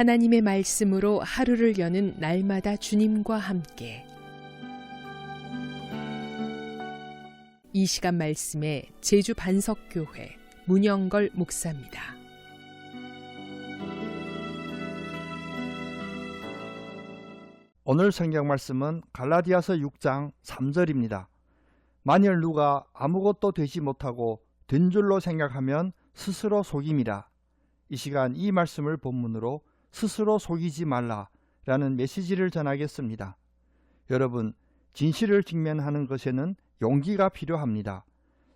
하나님의 말씀으로 하루를 여는 날마다 주님과 함께 이 시간 말씀에 제주 반석교회 문영걸 목사입니다. 오늘 성경 말씀은 갈라디아서 6장 3절입니다. 만일 누가 아무것도 되지 못하고 된 줄로 생각하면 스스로 속임이라. 이 시간 이 말씀을 본문으로 스스로 속이지 말라라는 메시지를 전하겠습니다. 여러분, 진실을 직면하는 것에는 용기가 필요합니다.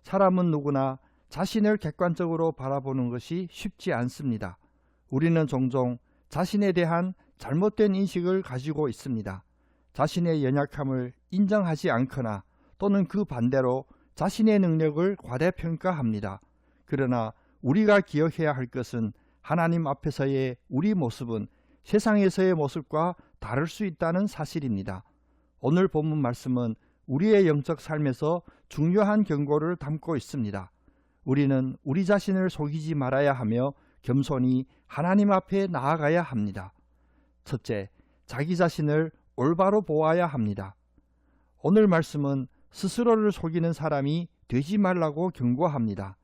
사람은 누구나 자신을 객관적으로 바라보는 것이 쉽지 않습니다. 우리는 종종 자신에 대한 잘못된 인식을 가지고 있습니다. 자신의 연약함을 인정하지 않거나 또는 그 반대로 자신의 능력을 과대평가합니다. 그러나 우리가 기억해야 할 것은 하나님 앞에서의 우리 모습은 세상에서의 모습과 다를 수 있다는 사실입니다. 오늘 본문 말씀은 우리의 영적 삶에서 중요한 경고를 담고 있습니다. 우리는 우리 자신을 속이지 말아야 하며 겸손히 하나님 앞에 나아가야 합니다. 첫째, 자기 자신을 올바로 보아야 합니다. 오늘 말씀은 스스로를 속이는 사람이 되지 말라고 경고합니다.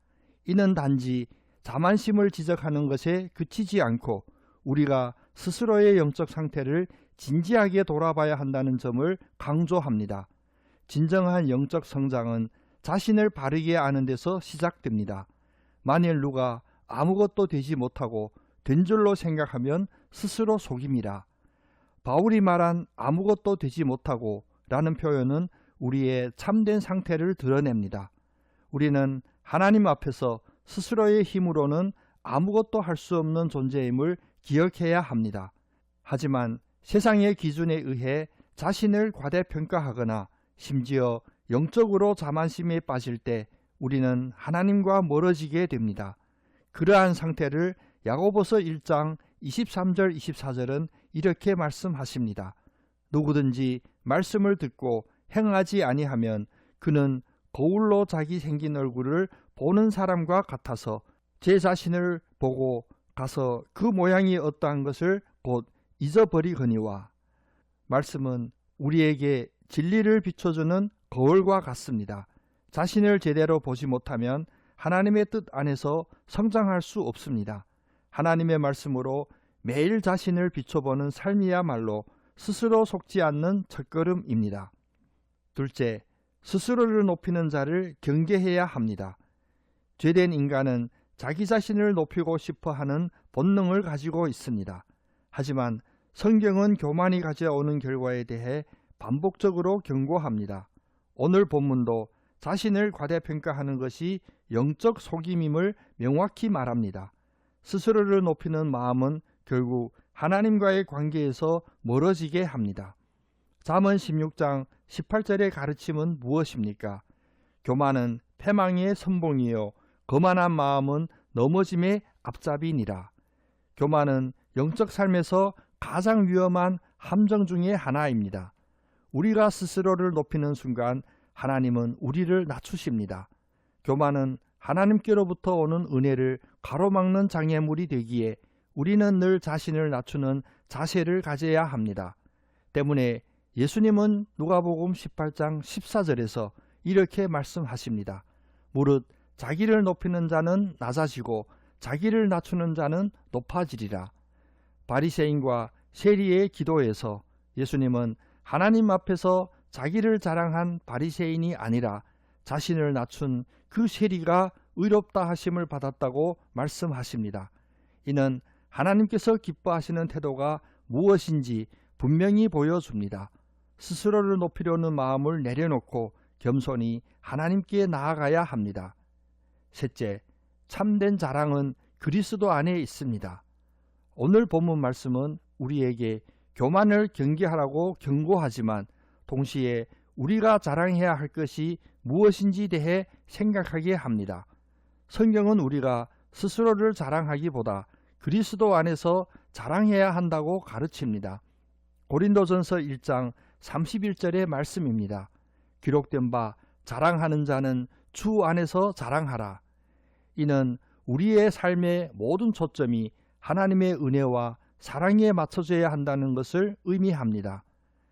이는 단지 자만심을 지적하는 것에 그치지 않고 우리가 스스로의 영적 상태를 진지하게 돌아봐야 한다는 점을 강조합니다. 진정한 영적 성장은 자신을 바르게 아는 데서 시작됩니다. 만일 누가 아무것도 되지 못하고 된 줄로 생각하면 스스로 속임이라. 바울이 말한 아무것도 되지 못하고 라는 표현은 우리의 참된 상태를 드러냅니다. 우리는 하나님 앞에서 스스로의 힘으로는 아무것도 할 수 없는 존재임을 기억해야 합니다. 하지만 세상의 기준에 의해 자신을 과대평가하거나 심지어 영적으로 자만심에 빠질 때 우리는 하나님과 멀어지게 됩니다. 그러한 상태를 야고보서 1장 23절 24절은 이렇게 말씀하십니다. 누구든지 말씀을 듣고 행하지 아니하면 그는 거울로 자기 생긴 얼굴을 보는 사람과 같아서 제 자신을 보고 가서 그 모양이 어떠한 것을 곧 잊어버리거니와 말씀은 우리에게 진리를 비춰주는 거울과 같습니다. 자신을 제대로 보지 못하면 하나님의 뜻 안에서 성장할 수 없습니다. 하나님의 말씀으로 매일 자신을 비춰보는 삶이야말로 스스로 속지 않는 첫걸음입니다. 둘째, 스스로를 높이는 자를 경계해야 합니다. 죄된 인간은 자기 자신을 높이고 싶어 하는 본능을 가지고 있습니다. 하지만 성경은 교만이 가져오는 결과에 대해 반복적으로 경고합니다. 오늘 본문도 자신을 과대평가하는 것이 영적 속임임을 명확히 말합니다. 스스로를 높이는 마음은 결국 하나님과의 관계에서 멀어지게 합니다. 잠언 16장 18절의 가르침은 무엇입니까? 교만은 패망의 선봉이요 거만한 마음은 넘어짐의 앞잡이니라. 교만은 영적 삶에서 가장 위험한 함정 중의 하나입니다. 우리가 스스로를 높이는 순간 하나님은 우리를 낮추십니다. 교만은 하나님께로부터 오는 은혜를 가로막는 장애물이 되기에 우리는 늘 자신을 낮추는 자세를 가져야 합니다. 때문에 예수님은 누가복음 18장 14절에서 이렇게 말씀하십니다. 무릇 자기를 높이는 자는 낮아지고 자기를 낮추는 자는 높아지리라. 바리새인과 세리의 기도에서 예수님은 하나님 앞에서 자기를 자랑한 바리새인이 아니라 자신을 낮춘 그 세리가 의롭다 하심을 받았다고 말씀하십니다. 이는 하나님께서 기뻐하시는 태도가 무엇인지 분명히 보여줍니다. 스스로를 높이려는 마음을 내려놓고 겸손히 하나님께 나아가야 합니다. 셋째, 참된 자랑은 그리스도 안에 있습니다. 오늘 본문 말씀은 우리에게 교만을 경계하라고 경고하지만 동시에 우리가 자랑해야 할 것이 무엇인지 대해 생각하게 합니다. 성경은 우리가 스스로를 자랑하기보다 그리스도 안에서 자랑해야 한다고 가르칩니다. 고린도전서 1장 31절의 말씀입니다. 기록된 바 자랑하는 자는 주 안에서 자랑하라. 이는 우리의 삶의 모든 초점이 하나님의 은혜와 사랑에 맞춰져야 한다는 것을 의미합니다.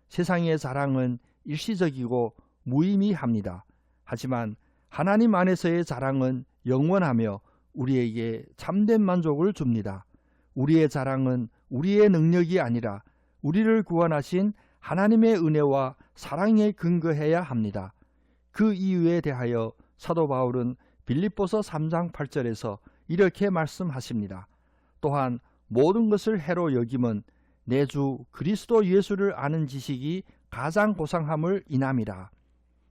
세상의 자랑은 일시적이고 무의미합니다. 하지만 하나님 안에서의 자랑은 영원하며 우리에게 참된 만족을 줍니다. 우리의 자랑은 우리의 능력이 아니라 우리를 구원하신 하나님의 은혜와 사랑에 근거해야 합니다. 그 이유에 대하여 사도 바울은 빌립보서 3장 8절에서 이렇게 말씀하십니다. 또한 모든 것을 해로 여김은 내 주 그리스도 예수를 아는 지식이 가장 고상함을 인함이라.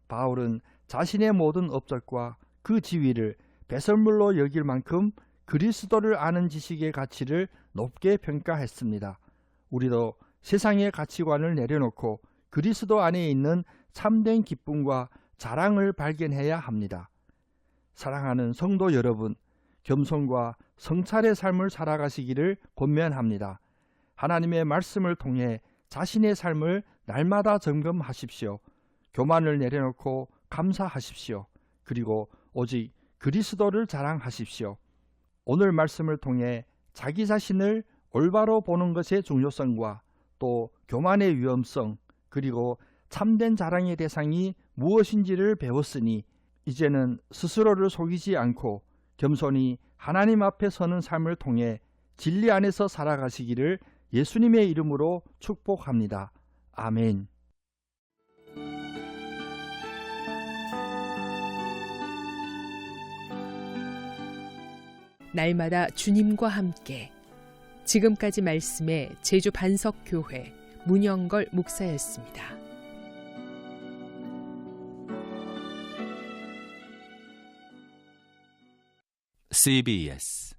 바울은 자신의 모든 업적과 그 지위를 배설물로 여길 만큼 그리스도를 아는 지식의 가치를 높게 평가했습니다. 우리도 세상의 가치관을 내려놓고 그리스도 안에 있는 참된 기쁨과 자랑을 발견해야 합니다. 사랑하는 성도 여러분, 겸손과 성찰의 삶을 살아가시기를 권면합니다. 하나님의 말씀을 통해 자신의 삶을 날마다 점검하십시오. 교만을 내려놓고 감사하십시오. 그리고 오직 그리스도를 자랑하십시오. 오늘 말씀을 통해 자기 자신을 올바로 보는 것의 중요성과 또 교만의 위험성 그리고 참된 자랑의 대상이 무엇인지를 배웠으니 이제는 스스로를 속이지 않고 겸손히 하나님 앞에 서는 삶을 통해 진리 안에서 살아가시기를 예수님의 이름으로 축복합니다. 아멘. 날마다 주님과 함께 지금까지 말씀의 제주 반석 교회 문영걸 목사였습니다. CBS